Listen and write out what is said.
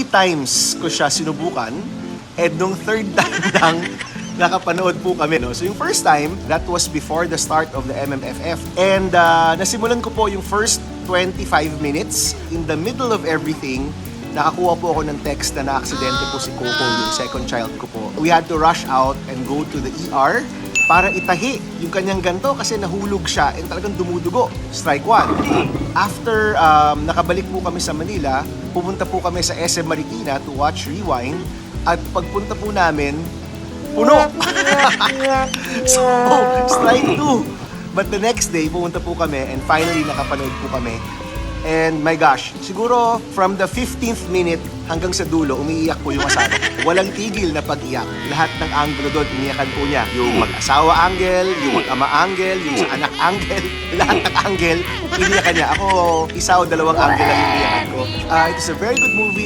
three times ko siya sinubukan. And nung third time lang, nakapanood po kami. No? So yung first time, that was before the start of the MMFF. And uh, nasimulan ko po yung first 25 minutes. In the middle of everything, nakakuha po ako ng text na na-aksidente po si Coco, yung second child ko po. We had to rush out and go to the ER para itahi yung kanyang ganto kasi nahulog siya and talagang dumudugo. Strike one. After um, nakabalik po kami sa Manila, pumunta po kami sa SM Marikina to watch Rewind at pagpunta po namin, puno! so, strike two. But the next day, pumunta po kami and finally nakapanood po kami. And my gosh, siguro from the 15th minute hanggang sa dulo, umiiyak po yung asawa. Walang tigil na pag-iyak. Lahat ng angulo doon, iniyakan po niya. Yung mag-asawa angle, yung mag-ama angle, yung sa anak angle, lahat ng angle, iniyakan niya. Ako, isa o dalawang angle lang iniyakan ko. Uh, it is a very good movie.